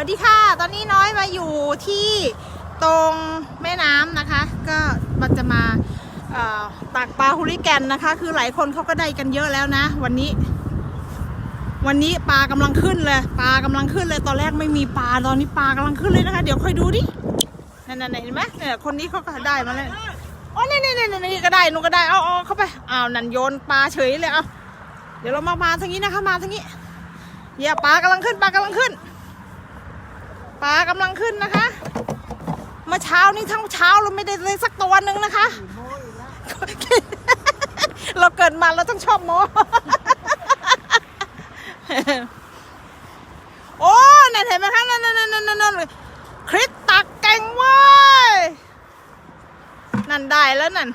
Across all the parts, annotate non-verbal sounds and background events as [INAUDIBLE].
วัสดีค่ะ ตอนนี้น้อยมาอยู่ที่ตรงแม่น้ำนะคะ ก็มันจะมาตักปลาฮูริแกนนะคะ คือหลายคนเขาก็ได้กันเยอะแล้วนะ วันนี้ วันนี้ปลากำลังขึ้นเลยปลากำลังขึ้นเลยตอนแรกไม่มีปลาตอนนี้ปลากำลังขึ้นเลยนะคะ เดี๋ยวค่อยดูดินั่นๆเห็นไหมเนี่ยคนนี้เขาก็ได้มาแล้วอ๋อนี่นี่นี่นี่ก็ได้นูก็ได้เอาเอาเข้าไปอ้าวนันโยนปลาเฉยเลยเอาเดี๋ยวเรามามาทางนี้นะคะมาทางนี้อย่าปลากำลังขึ้นปลากำลังขึ้น ปลากำลังขึ้นนะคะเมื่อเช้านี้ทั้งเช้าเราไม่ได้เลยสักตัวหนึ่งนะคะ เราเกิดมาเราต้องชอบโมโอ้นั่นเห็นไหมคะนั่นนั่นนั่นนั่นคริสตักเก่งเว้ย นั่นได้แล้วนั่น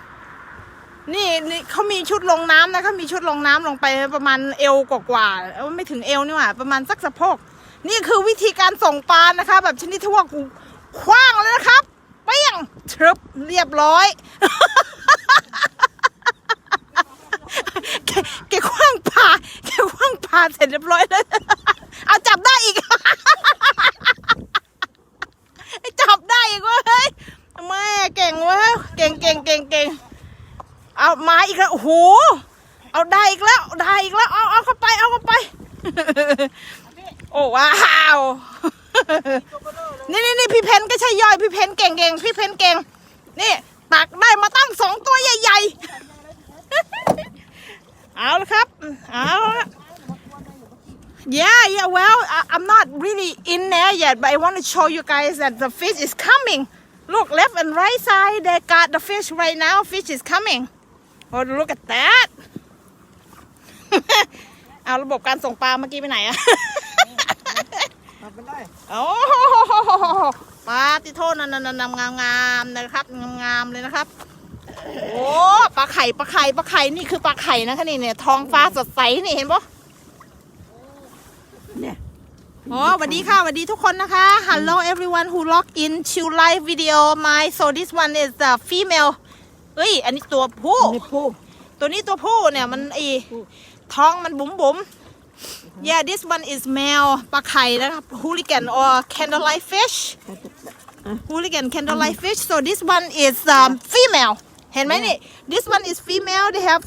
นี่นี่เขามีชุดลงน้ำนะเขามีชุดลงน้ำลงไปประมาณเอวกว่าๆไม่ถึงเอวนี่หว่า ประมาณสักสะโพก นี่คือวิธีการส่งปลานะคะ แบบชนิดที่ว่ากูคว้างเลยนะครับเปี้ยงทรึบเรียบร้อยแกแกคว้างปลาแกคว้างปลาเสร็จเรียบร้อยแล้วเอาจับได้อีกจับได้อีกว่าเว้ยแม่เก่งเว้ยเก่งเก่งเก่งเก่งเอามาอีกแล้วโอ้โหเอาได้อีกแล้วได้อีกแล้วเอาเอาเข้าไปเอาเข้าไป โอ้ว้าวนี่นี่นี่พี่เพนก็ใช่ย่อยพี่เพนเก่งเก่งพี่เพนเก่ง นี่ตักได้มาตั้งสองตัวใหญ่ๆ เอาละครับ เอาละ Yeah, yeah, well, I, I'm not really in there yet, but I want to show you guys that the fish is coming. Look, left and right side, they got the fish right now. Fish is coming. Oh, look at that. เอาระบบการส่งปลาเมื่อกี้ไปไหนอะ ทำไปได้โอ้โหปลาติโทษนันนันงามงามๆนะครับงามๆเลยนะครับ โอ้ปลาไข่ปลาไข่ปลาไข่นี่คือปลาไข่นะคะนี่เนี่ยทองฟ้าสดใสนี่เห็นปะเนี่ยโอ้สวัสดีค่ะสวัสดีทุกคนนะคะ Hello everyone who log in to live video my so this one is the female เอ้ย อันนี้ตัวผู้นี่ผู้ตัวนี้ตัวผู้เนี่ยมันไอท้องมันบุ๋มบุ๋ม yeah this one is male ปลาไข่นะครับ hooligan or candlelight fish hooligan candlelight fish so this one is um, female เห็นไหมนี่ this one is female they have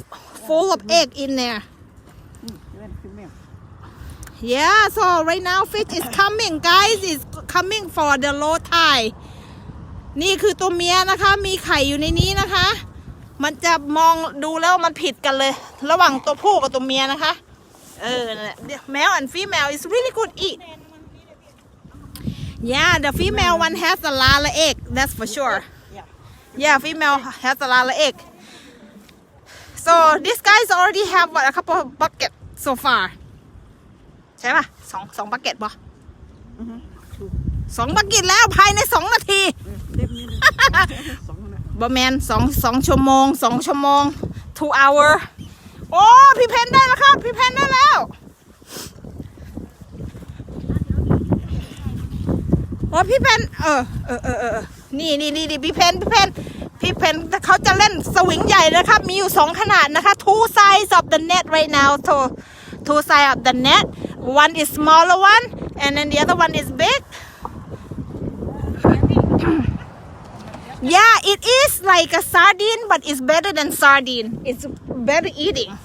full of egg in there yeah so right now fish is coming guys is coming for the low tide นี่คือตัวเมียนะคะ มีไข่อยู่ในนี้นะคะ มันจะมองดูแล้วมันผิดกันเลย ระหว่างตัวผู้กับตัวเมียนะคะ เออนั่นแหละ male and female is really good eat yeah the female one has a lot of egg that's for sure yeah female has a lot of egg so this guys already have what a couple of bucket so far ใช่ป่ะสองสองบักเก็ตป่ะสองบักเก็ตแล้วภายในสองนาทีเล่มนี้เลยสองนะบอแมนสองสองชั่วโมงสองชั่วโมง two hour โอ้พี่เพนได้แล้วครับ พี่เพนได้แล้วโอ้พี่เพนเออเออเออเออนี่นี่นี่นี่พี่เพนพี่เพนพี่เพนเขาจะเล่นสวิงใหญ่นะครับ มีอยู่สองขนาดนะคะ two sides of the net right now two two sides of the net one is smaller one and then the other one is big Yeah, it is like a sardine, but it's better than sardine. It's better eating.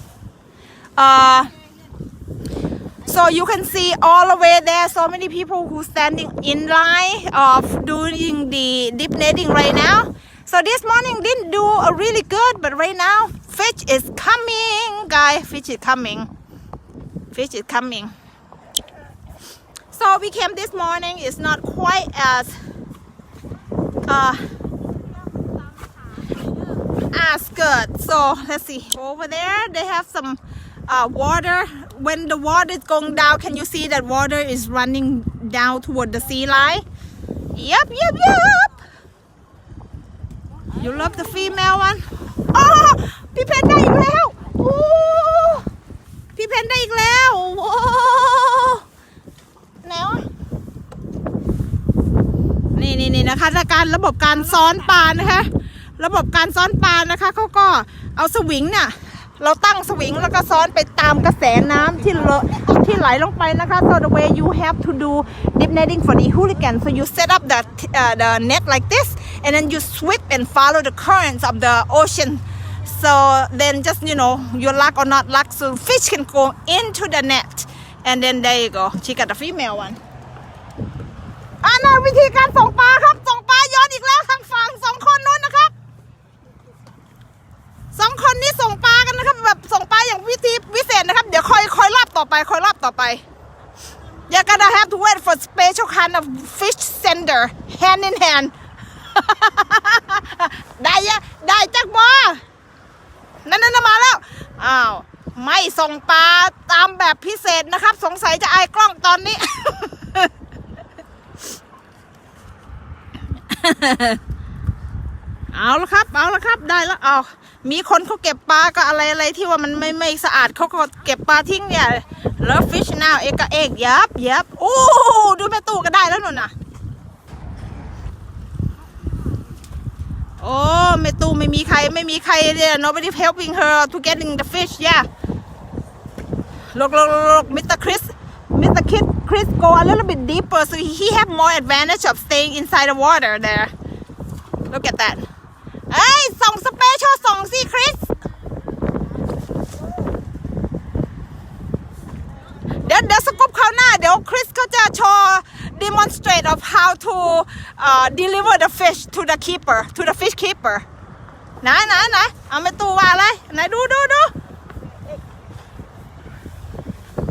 Uh, so you can see all the way there, so many people who standing in line of doing the deep netting right now. So this morning didn't do a really good, but right now fish is coming, guys. Fish is coming. Fish is coming. So we came this morning. It's not quite as uh, as good. So let's see. Over there, they have some uh, water. When the water is going down, can you see that water is running down toward the sea line? Yep, yep, yep. You love the female one? Oh, พี่เพนได้อีกแล้วโอ้พี่เพนได้อีกแล้วโอ้ไหนวะนี่นี่นี่นะคะการระบบการซ้อนปลานะคะ ระบบการซ้อนปลานะคะเขาก็เอาสวิงเนี่ยเราตั้งสวิงแล้วก็ซ้อนไปตามกระแสน้ำที่เลที่ไหลลงไปนะคะ so the way you have to do deep netting for the hooligan so you set up the uh, the net like this and then you sweep and follow the currents of the ocean so then just you know your luck or not luck so fish can go into the net and then there you go she got the female one อันนั้นวิธีการส่งปลาครับส่งปลาย้อนอีกแล้วทางฝั่งสองคนนู้นนะครับ สองคนนี้ส่งปลากันนะครับ แบบส่งปลาอย่างวิธีวิเศษนะครับ เดี๋ยวคอยคอยรอบต่อไปคอยรอบต่อไป You're gonna have to wait for special kind of fish sender hand in hand ได้ยะได้จักบอนั่นนั่นมาแล้ว อ้าว ไม่ส่งปลาตามแบบพิเศษนะครับ สงสัยจะอายกล้องตอนนี้ เอาละครับ เอาละครับ ได้แล้วเอา มีคนเขาเก็บปลาก็อะไรอะไรที่ว่ามันไม่ไม่สะอาดเขาก็เก็บปลาทิ้งเนี่ยแล้ว fish now เอกเอกยับยับโอ้ดูแม่ตู้ก็ได้แล้วหนุ่นน่ะโอ้แม่ตู้ไม่มีใครไม่มีใครเลย nobody helping her to getting the fish yeah look look look, look Mr. Chris Mr. Chris Chris go a little bit deeper so he have more advantage of staying inside the water there look at that เอ้ย ส่งสเปเชียลส่งสิคริส เดี๋ยวเดี๋ยวสกุปคราวหน้า เดี๋ยวคริสก็จะโชว์ demonstrate of how to uh, deliver the fish to the keeper to the fish keeper ไหนไหนไหนเอาไปตูว่าอะไรไหนดูดูดู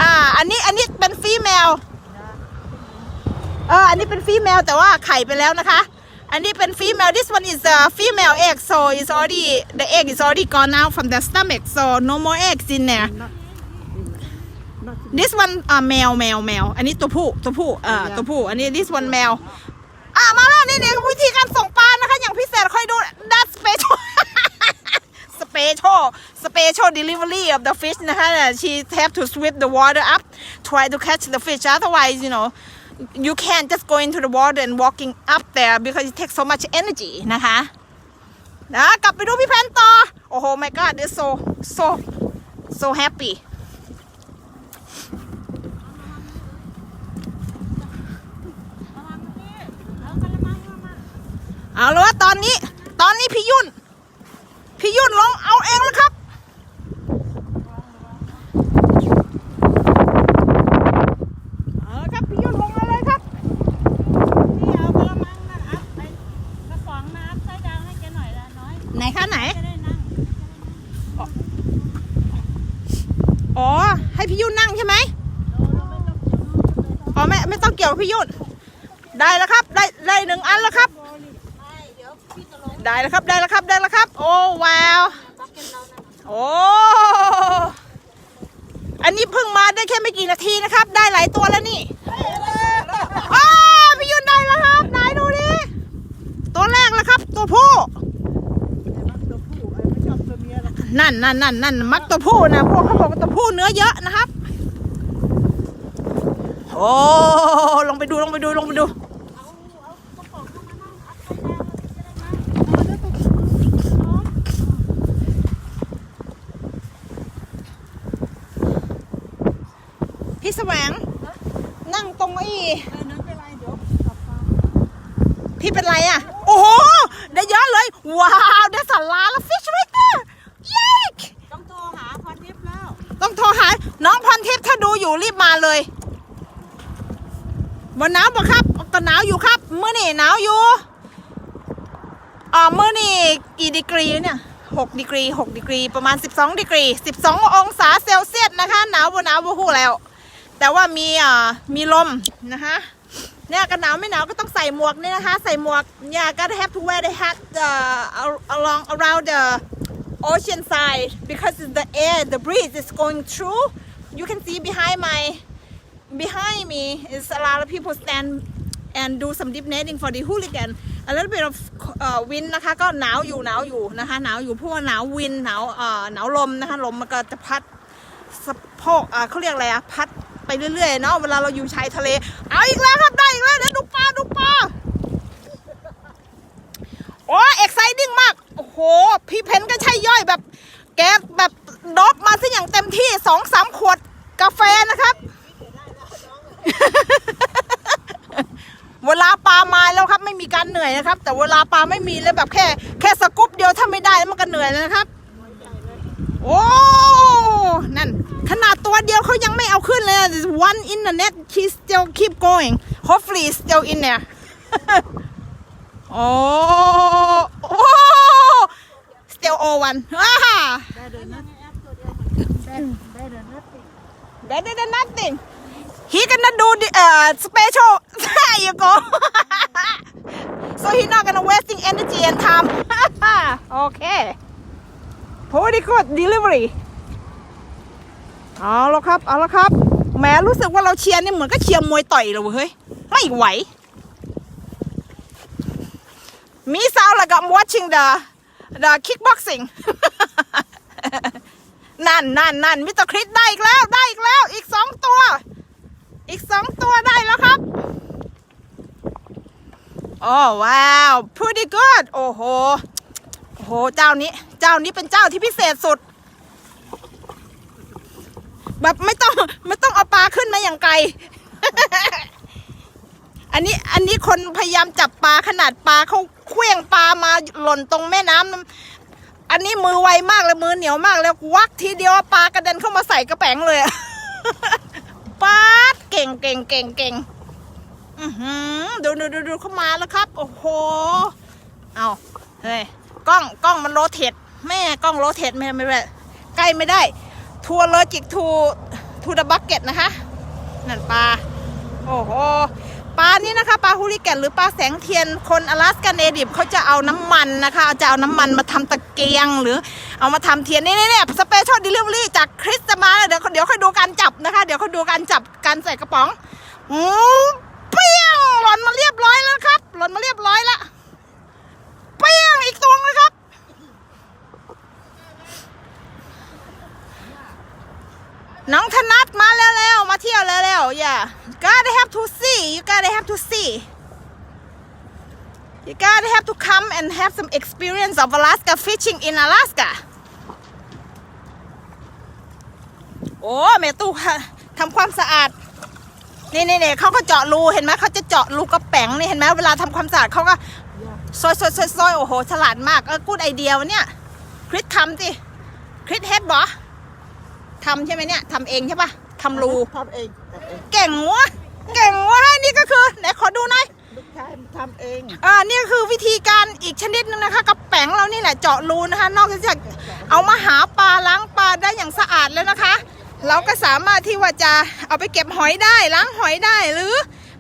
อ่า อันนี้ อันนี้เป็นฟีเมลเออ อันนี้เป็นฟีเมลแต่ว่าไข่ไปแล้วนะคะ อันนี้เป็น female this one is a female egg so it's already the egg is already gone out from the stomach so no more eggs in there not not this one อ่า male male male อันนี้ตัวผู้ตัวผู้เอ่อตัวผู้อันนี้ this one male อะมาแล้วนี่เนี่ยวิธีการส่งปลานะคะ อย่างพิเศษค่อยดู that special special special delivery of the fish นะคะ she have to sweep the water up try to catch the fish otherwise you know you can't just go into the water and walking up there because it takes so much energy นะคะนะกลับไปดูพี่แพนต่อ โอ้โห my god this so so so happy เอาเลยว่าตอนนี้ ตอนนี้พี่ยุ่น พี่ยุ่นลองเอาเองแล้วครับ เอาละครับ พี่ยุ่นลงมาเลยครับ นี่เอากระมังนั่นอัพไปกระป๋องน้ำใส่ดาวให้แกหน่อยละน้อย ไหนคะไหนจะได้นั่งอ๋อ ให้พี่ยุ่นนั่งใช่ไหมเราไม่ต้องเกี่ยวนู่นเลยอ๋อไม่ไม่ต้องเกี่ยวกับพี่ยุ่นได้แล้วครับ ได้ได้หนึ่งอันแล้วครับไม่เดี๋ยวพี่จะลงได้แล้วครับได้แล้วครับได้แล้วครับ โอ้ว้าวบักเก็ตเรานะโอ้อันนี้เพิ่งมาได้แค่ไม่กี่นาทีนะครับ ได้หลายตัวแล้วนี่อ้าพี่ยุนได้แล้วครับไหนดูดิตัวแรกแล้วครับ ตัวผู้ นั่นนั่นนั่นนั่นมักตัวผู้นะพวกเขาบอกว่าตัวผู้เนื้อเยอะนะครับ โอ้ลงไปดูลงไปดูลงไปดูพี่แสวง นั่งตรงไอ้เออนั้นเป็นไรเดี๋ยวกลับมาพี่เป็นไรอะ โอ้โห ได้เยอะเลย ว้าว ได้สาราแล้ว fish right there yike ต้องโทรหาพรทิพย์ โทรหา น้องพรทิพย์ถ้าดูอยู่รีบมาเลยวันหนาวปะครับก็หนาวอยู่ครับเมื่อนี่หนาวอยู่อ่าเมื่อนี่กี่ดีกรีเนี่ยหกดีกรีหกดีกรีประมาณ12ดีกรี12ององศาเซลเซียสนะคะหนาวบนหนาวบ่ฮู้แล้ว แต่ว่ามีอ่ามีลมนะคะเนี่ยกันหนาวไม่หนาวก็ต้องใส่หมวกนี่นะคะ ใส่หมวกเนี่ยก็ have to wear the hat uh, along around the ocean side because the air the breeze is going through you can see behind my behind me is a lot of people stand and do some deep netting for the hooligan a little bit of uh, wind นะคะก็หนาวอยู่หนาวอยู่นะคะหนาวอยู่เพราะว่าหนาววินหนาวเอ่อหนาวลมนะคะลมมันก็จะพัดสะโพกอ่าเขาเรียกอะไรอะพัดไปเรื่อยๆเนาะเวลาเราอยู่ชายทะเล เอาอีกแล้วครับได้อีกแล้วเดี๋ยวดูปลาดูปลา โอ้เอ็กไซติ้งมาก โอ้โห พี่เพนก็ใช่ย่อยแบบ แกแบบดบมาซะอย่างเต็มที่สองสามขวดกาแฟนะครับ เวลาปลามาแล้วครับ ไม่มีการเหนื่อยนะครับ แต่เวลาปลาไม่มีเลยแบบแค่ แค่สกู๊ปเดียวถ้าไม่ได้แล้วมันก็เหนื่อยแล้วนะครับ โอ้นั่น ขนาดตัวเดียวเขายังไม่เอาขึ้นเลย one in the net she still keep going hopefully still in there โอ้โอ้ still O one ว้าได้เดินนะได้ได้เดินนะติ better than nothing he gonna do the uh special there you go so he not gonna wasting energy and time okay pretty good delivery เอาแล้วครับ เอาแล้วครับแหมรู้สึกว่าเราเชียร์นี่เหมือนก็เชียร์มวยต่อยเลยเว้ยเฮ้ย ไม่ไหว me sound like I'm watching the the kickboxing นั่นนั่นนั่นมิสเตอร์คริสได้อีกแล้วได้อีกแล้ว อีกสองตัว อีกสองตัวได้แล้วครับ โอ้ว้าว pretty good โอ้โหโอ้โห เจ้านี้ เจ้านี้เป็นเจ้าที่พิเศษสุด แบบไม่ต้องไม่ต้องเอาปลาขึ้นมาอย่างไกล อันนี้อันนี้คนพยายามจับปลาขนาดปลาเขา เคลี้งปลามาหล่นตรงแม่น้ำอันนี้มือไวมากเลยมือเหนียวมากเลยวักทีเดียวปลากระเด็นเข้ามาใส่กระแป๋งเลยป๊าดเก่งเก่งเก่งเก่งอือหือดูดูดูดูเข้ามาแล้วครับ โอ้โหเอาเฮ้ยกล้องกล้องมันโรเทตแม่กล้องโรเทตไม่ไม่ไม่ใกล้ไม่ได้ ทัวร์เลจิกทูทูดบักเก็ตนะคะ นั่นปลา โอ้โห ปลานี่นะคะปลาฮูริแกนหรือปลาแสงเทียนคนอลาสกันเนดิบเขาจะเอาน้ำมันนะคะจะเอาน้ำมันมาทำตะเกียง หรือเอามาทำเทียนนี่นี่นี่สเปเชียลเดลิเวอรี่จากคริสจะมาเดี๋ยวเดี๋ยวค่อยดูการจับนะคะ เดี๋ยวค่อยดูการจับการใส่กระป๋องอืมเปี้ยงหล่นมาเรียบร้อยแล้วครับ หล่นมาเรียบร้อยแล้วเปี้ยงอีกตัวนะครับ น้องธนัทมาแล้วแล้วมาเที่ยวแล้วแล้วอย่า gotta have to see you gotta have to see you gotta have to come and have some experience of Alaska fishing in Alaska โอ้แม่ตู้ทำความสะอาดนี่นี่นี่เขาก็เจาะรูเห็นไหมเขาจะเจาะรูกระแป๋งนี่เห็นไหมเวลาทำความสะอาดเขาก็ซอยซอยซอยโอ้โหฉลาดมากเออกูดไอเดียวเนี่ยคริสทำสิคริสเฮดบอ ทำใช่ไหมเนี่ยทำเองใช่ปะทำรูทำเองทำเองเก่งวะเก่งวะนี่ก็คือไหนขอดูหน่อยลูกชายทำเองอ่านี่ก็คือวิธีการอีกชนิดนึงนะคะกระแป๋งเรานี่แหละเจาะรูนะคะ นอกจากเอามาหาปลาล้างปลาได้อย่างสะอาดแล้วนะคะ เราก็สามารถที่ว่าจะเอาไปเก็บหอยได้ล้างหอยได้หรือ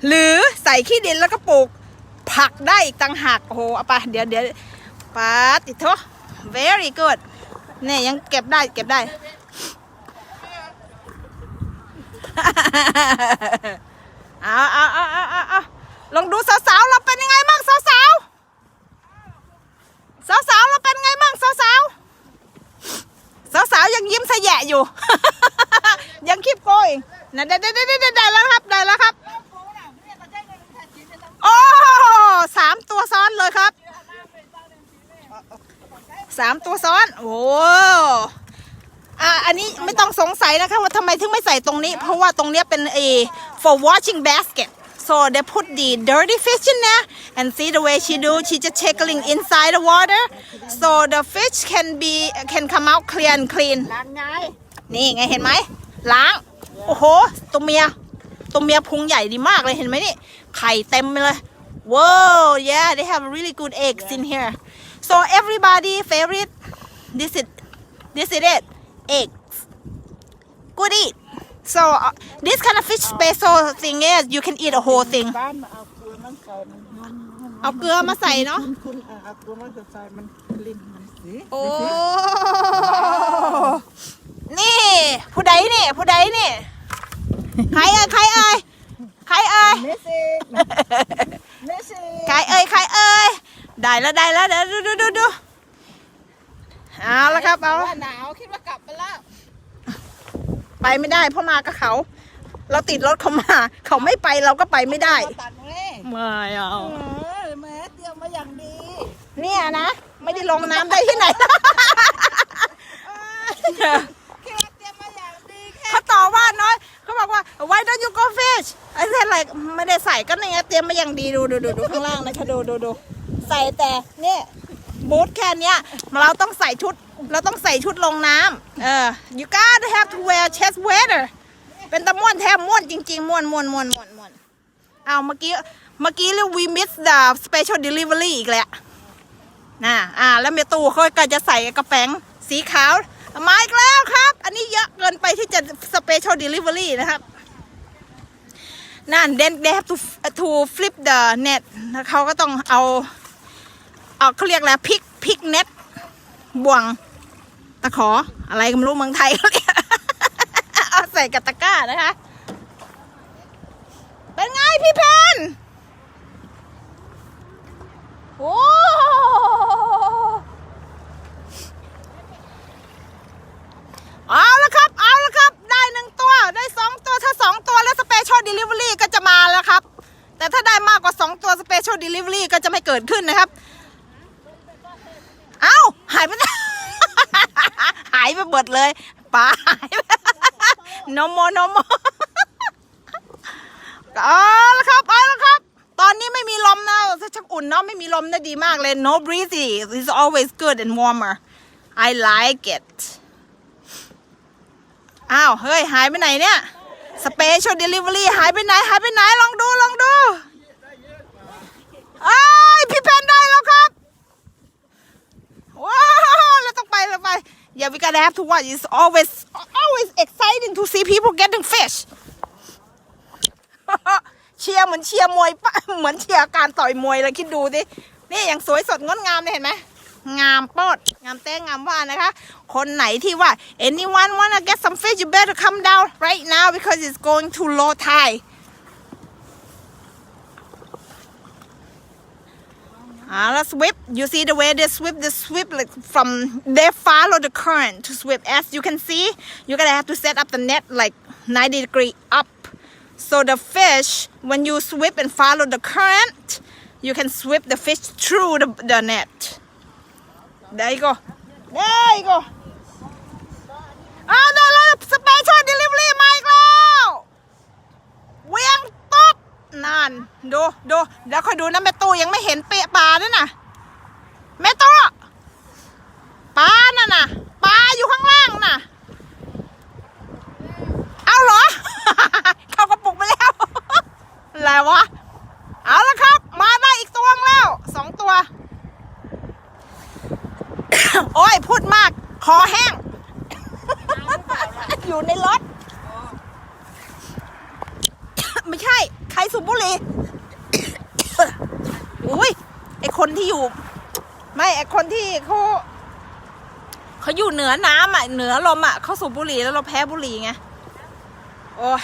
หรือใส่ขี้ดินแล้วก็ปลูกผักได้อีกต่างหากโอ้โหเอาไปเดี๋ยวเดี๋ยวปาติโท very good เนี่ยยังเก็บได้เก็บได้ เอาเอาเอาเอาเอาเอาลองดูสาวๆเราเป็นยังไงบ้างสาวๆสาวๆเราเป็นไงบ้างสาวๆสาวๆยังยิ้มสะแยะอยู่ ยังคีบโกยนะได้ได้ได้ได้ได้แล้วครับได้แล้วครับ โอ้สามตัวซ้อนเลยครับสามตัวซ้อน โอ้ อะอันนี้ไม่ต้องสงสัยนะคะว่าทำไมถึงไม่ใส่ตรงนี้ เพราะว่าตรงเนี้ยเป็นเอ for washing basket so they put the dirty fish in there and see the way she do she just tickling inside the water so the fish can be can come out clear and clean ล้างไงนี่ไงเห็นไหมล้าง โอ้โห ตัวเมีย ตัวเมียพุงใหญ่ดีมากเลยเห็นไหมนี่ ไข่เต็มเลย wow yeah they have really good eggs in here so everybody favorite this is this is it eggs good eat so uh, this kind of fish special thing is you can eat a whole thing บ้านมาเอาเกลือมันใส่มันมันเอาเกลือมาใส่เนาะ คุณคุณเอาเอาเกลือมันใส่มันลิ้นมันสิโอ้ นี่ ผู้ใดนี่ ผู้ใดนี่ ใครเอ่ยใครเอ่ยใครเอ่ยเมสซี่เมสซี่ ใครเอ่ยใครเอ่ยได้แล้วได้แล้วเดี๋ยวดูดูดูดู เอาแล้วครับเอาว่าหนาวคิดว่ากลับไปแล้วไปไม่ได้ เพราะมากับเขา เราติดรถเขามา เขาไม่ไปเราก็ไปไม่ได้มาตัดเลยไม่เอาเออแม่เตรียมมาอย่างดี เนี่ยนะไม่ได้ลงน้ำได้ที่ไหนว่าน้อยเขาบอกว่า why don't you go fish I said like ไม่ได้ใส่ก็นี่ไงเตรียมมาอย่างดีดูดูดูดูข้างล่างนะคะดูดูดูใส่แต่เนี่ย บูทแค่เนี้ยเราต้องใส่ชุด เราต้องใส่ชุดลงน้ำเออ you gotta have to wear chest waders เป็นตะม่วนแทบม่วนจริงๆ ม่วนม่วนม่วนม่วนม่วนเอาเมื่อกี้ เมื่อกี้เรียก we miss the special delivery อีกแหล้วน่ะอ่า แล้วเมตูเขาก็จะใส่กระแป๋งสีขาว มาอีกแล้วครับ อันนี้เยอะเกินไปที่จะ special delivery นะครับนั่น then they have to to flip the net เขาก็ต้องเอา เอาเขาเรียกอะไรพิกพิกเน็ตบ่วงตะขออะไรก็ไม่รู้เมืองไทยเขาเรียกเอาใส่กับตะกร้านะคะ เป็นไงพี่เพนโอ้เอาละครับ เอาละครับ ได้หนึ่งตัว ได้สองตัว ถ้าสองตัวแล้วสเปเชียลเดลิเวอรี่ก็จะมาแล้วครับ แต่ถ้าได้มากกว่าสองตัวสเปเชียลเดลิเวอรี่ก็จะไม่เกิดขึ้นนะครับ เอ้าหายไปหนหายไปเบิดเลยปลาหายไปนโมโนโมเอาละครับเอาละครับ ตอนนี้ไม่มีลมนะชักอุ่นเนาะไม่มีลมนะดีมากเลย no breezy is always good and warmer I like it อ้าวเฮ้ยหายไปไหนเนี่ย special delivery หายไปไหน หายไปไหน ลองดู ลองดูอ้ยพี่เพนได้แล้วครับ ว้าวเราต้อง ไปเราไป yeah we gotta have to watch it's always always exciting to see people getting fish เชียร์เหมือนเชียร์มวยปะเหมือนเชียร์การต่อยมวยเลยคิดดูดินี่อย่างสวยสดงดงามเลยเห็นไหมงามโปดงามเต้งงามว่านะคะ คนไหนที่ว่า anyone wanna get some fish you better come down right now because it's going to low tide Ah, let's sweep. You see the way they sweep, they sweep like from, they follow the current to sweep. As you can see, you're gonna have to set up the net like 90 degree up. So the fish, when you sweep and follow the current, you can sweep the fish through the, the net. There you go. There you go. อ้าวได้แล้ว special delivery มาอีกแล้วเวียง นั่นดูดูเดี๋ยวคอยดูนะแม่ตู้ยังไม่เห็นเปะปลาด้วยนะแม่ตู้ปลาน่ะนะปลาอยู่ข้างล่างน่ะ เอาเหรอ เข้ากระปุกไปแล้วอะไรวะ เอาละครับ มาได้อีกตัวแล้วสองตัว โอ้ยพูดมาก คอแห้ง อยู่ในรถ ไม่ใช่ รสูบบุหรี่อุ้ยไอคนที่อยู่ ไม่ไอคนที่เขาเขาอยู่เหนือน้ำอะเหนือลมอะเขาสูบบุหรี่แล้วเราแพ้บุหรี่ไงโอ้ย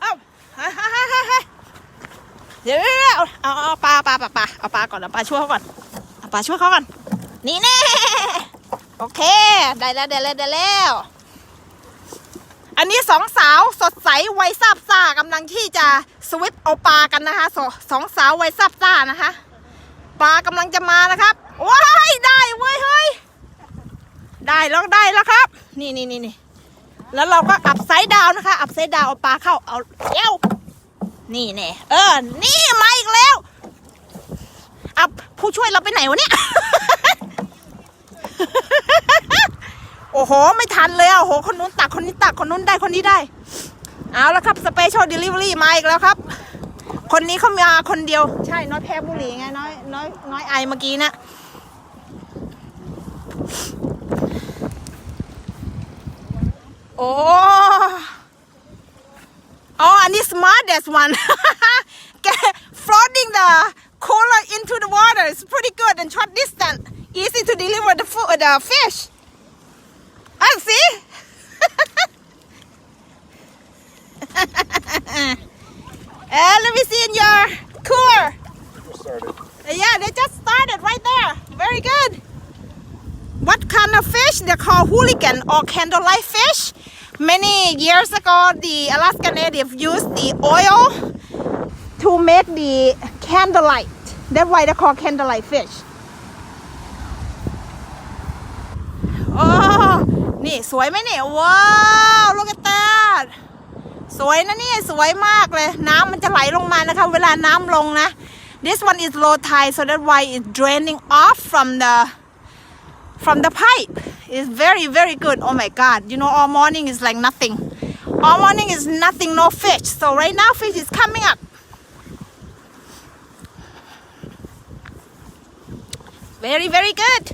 เอ้าเฮ้ยเฮ้ยเฮ้ยเฮ้ยเดี๋ยวเอาเอาเอาปลาปลาปลาปลาเอาปลาก่อนเอาปลาช่วยเขาก่อนเอาปลาช่วยเขาก่อนนี่แน่โอเค ได้แล้วได้แล้วได้แล้ว อันนี้สองสาวสดใสวัยซาบซ่ากำลังที่จะสวิปเอาปลากันนะคะสสองสาววัยซาบซ่านะคะ ปลากำลังจะมานะครับว้ายได้เว้ยเฮ้ยได้แล้วได้แล้วครับ นี่นี่นี่นี่แล้วเราก็อับไซด์ดาวนะคะ อับไซด์ดาวเอาปลาเข้าเอาเอ้วนี่แน่เออ นี่มาอีกแล้วอับผู้ช่วยเราไปไหนวะเนี่ย โอ้โห ไม่ทันเลยอะโอ้โห คนนู้นตักคนนี้ตักคนนู้นได้คนนี้ได้ เอาละครับสเปเชียลเดลิเวอรี่มาอีกแล้วครับ คนนี้เขามาคนเดียวใช่น้อยแพ้บุหรี่ไงน้อยน้อยน้อยไอเมื่อกี้นะโอ้อ๋ออันนี้ smartest one floating the cooler into the water is pretty good and short distance easy to deliver the food the fish I see. [LAUGHS] uh, let me see in your. Uh, Yeah, they just started right there. Very good. What kind of fish? They're called hooligan or candlelight fish. Many years ago, the Alaska Native used the oil to make the candlelight. That's why they're called candlelight fish. โอ้ นี่สวยไหมเนี่ยว้าว look at that สวยนะนี่สวยมากเลย น้ำมันจะไหลลงมานะคะ เวลาน้ำลงนะ this one is low tide so that why it's draining off from the from the pipe it's very very good oh my god you know all morning is like nothing all morning is nothing no fish so right now fish is coming up very very good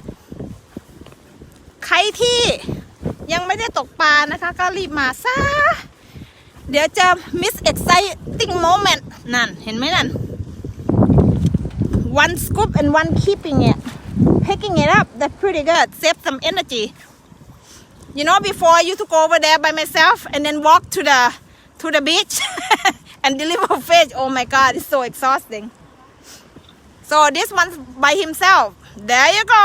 ใครที่ ยังไม่ได้ตกปลานะคะ ก็รีบมาซะเดี๋ยวจะ miss exciting moment นั่น เห็นไหมนั่น one scoop and one keeping it picking it up that's pretty good save some energy you know before I used to go over there by myself and then walk to the to the beach and deliver fish oh my god it's so exhausting so this one by himself there you go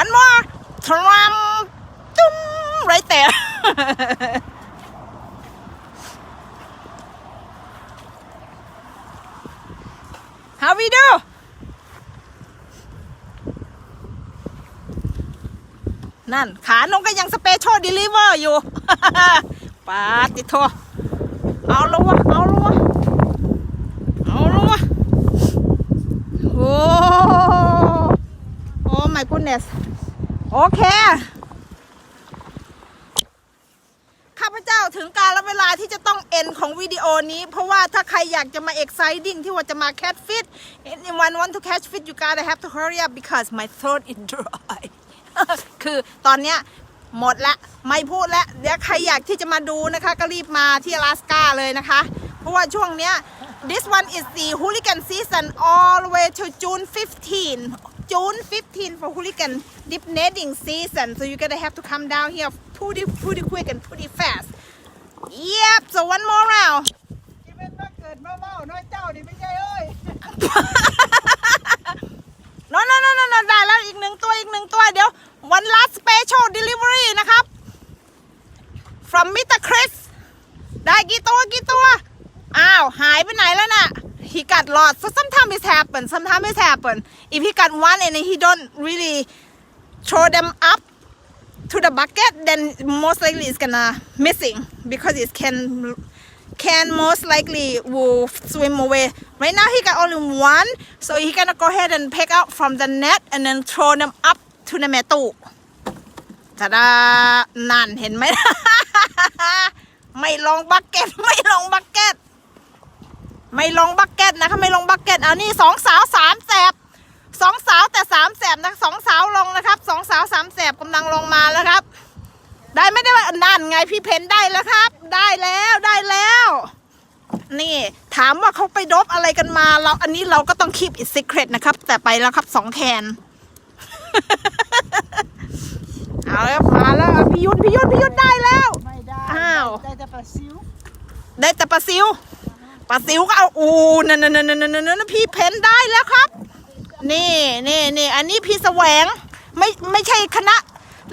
One more. Tram. Tum, right there. How we do? นั่น ขานงก็ยังสเปเชียลเดลิเวอร์อยู่ ปาติโทเอาละวะ เอาละวะ เอาละวะ โอ้ โอ้ my goodness โอเค ข้าพเจ้าถึงการและเวลาที่จะต้องเอ็นของวิดีโอนี้ เพราะว่าถ้าใครอยากจะมา exciting ที่ว่าจะมา catch fit anyone want to catch fit you gotta have to hurry up because my throat is dry คือตอนเนี้ยหมดละไม่พูดล้วเดี๋ยวใครอยากที่จะมาดูนะคะ ก็รีบมาที่อลาสกาเลยนะคะ เพราะว่าช่วงเนี้ย this one is the hooligan season all the way to June 15 June 15 for hooligan dip netting season so you gotta have to come down here pretty pretty quick and pretty fast yep so one more round ที่เป็นมาเกิดมาเมาน้อยเจ้าดิไม่ใช่เอ้ย no no no no no ได้แล้วอีกหนึ่งตัวอีกหนึ่งตัวเดี๋ยว one last special delivery นะครับ from Mr. Chris ได้กี่ตัวกี่ตัว อ้าว หายไปไหนแล้วน่ะ he got lost so sometimes it happen sometimes it happen if he got one and he don't really throw them up to the bucket then most likely it's gonna missing because it can can most likely will swim away right now he got only one so he gonna go ahead and pick out from the net and then throw them up to the แม่ตู้ตาดานั่นเห็นไหม ไม่ลงบักเก็ตไม่ลงบักเก็ตไม่ลงบักเก็ตนะคะไม่ลงบักเก็ตเอานี่สองสาวสามแสบ สองสาวแต่สามแสบนะสองสาวลงนะครับสองสาวสามแสบกำลังลงมาแล้วครับ ได้ไม่ได้ว่านั่นไงพี่เพนได้แล้วครับ ได้แล้วได้แล้ว นี่ถามว่าเขาไปดบอะไรกันมาเราอันนี้เราก็ต้องคีบอิส e เครตนะครับ แต่ไปแล้วครับสองแคนเอาแล้วมาแล้วพี่ยุทธพี่ยุทธพี่ยุทธได้แล้วไม่ได้อ้าวได้แต่ปลาซิวได้แต่ปลาซิวปลาซิวก็เอาอูนั่นนั่นนั่นนั่นนั่นพี่เพนได้แล้วครับ นี่นี่นี่อันนี้พี่แสวงไม่ไม่ใช่คณะ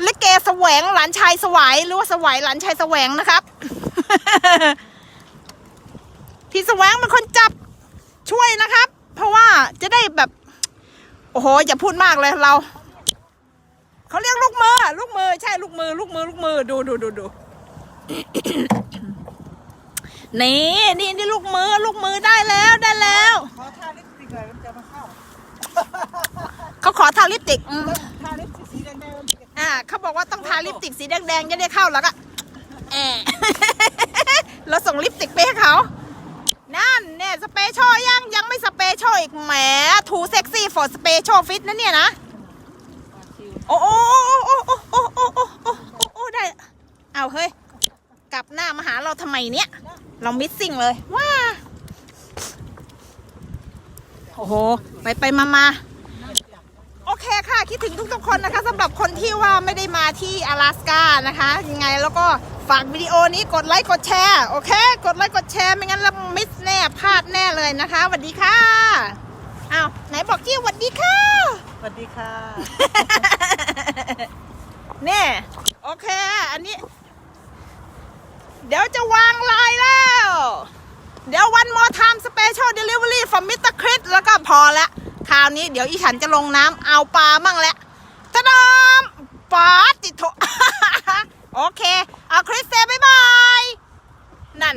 ลิเกแสวงหลานชายสวายหรือว่าสวายหลานชายแสวงนะครับ พี่แสวงเป็นคนจับช่วยนะครับ เพราะว่าจะได้แบบ โอ้โหอย่าพูดมากเลยเราเขาเรียกลูกมือ ลูกมือใช่ลูกมือ ลูกมือ ลูกมือดูดูดูดูนี่นี่นี่ลูกมือ ลูกมือได้แล้วได้แล้วขอทาลิปสติกหน่อยจะมา เข้าเขาขอทาลิปสติกอืมทาลิปสติกสีแดงๆมันจะอ่าเขาบอกว่าต้องทาลิปสติกสีแดงๆจะได้เข้าแล้วก็แอะเราส่งลิปสติกไปให้เขา นั่นเนี่ยสเปเชียลยังยังไม่สเปเชียลอีกแหมทูเซ็กซี่ for สเปเชียลฟิตนะเนี่ยนะ โอ้โอ้โอ้โอ้โอ้โอ้โอ้โอ้โอ้โอ้ได้ เอาเฮ้ย กลับหน้ามาหาเราทำไมเนี่ย เรามิสซิ่งเลยว้า โโอ้โห ไปไปมามาโอเคค่ะ คิดถึงทุกทุกคนนะคะสำหรับคนที่ว่าไม่ได้มาที่阿拉斯านะคะ ยังไงแล้วก็ฝากวิดีโอนี้กดไลค์กดแชร์โอเค กดไลค์กดแชร์ไม่งั้นเรามิสแน่พลาดแน่เลยนะคะสวัสดีค่ะอ้าวไหนบอกที่สวัสดีค่ะสวัสดีค่ะแน่โอเค อันนี้ เดี๋ยวจะวางลายแล้ว เดี๋ยว one more time special delivery from Mr. Chris แล้วก็พอละคราวนี้เดี๋ยวอีฉันจะลงน้ำเอาปลามั่งแล้วตะดอมป๊าติดโถโอเค เอาคริสเซ่บ๊ายบาย นั่น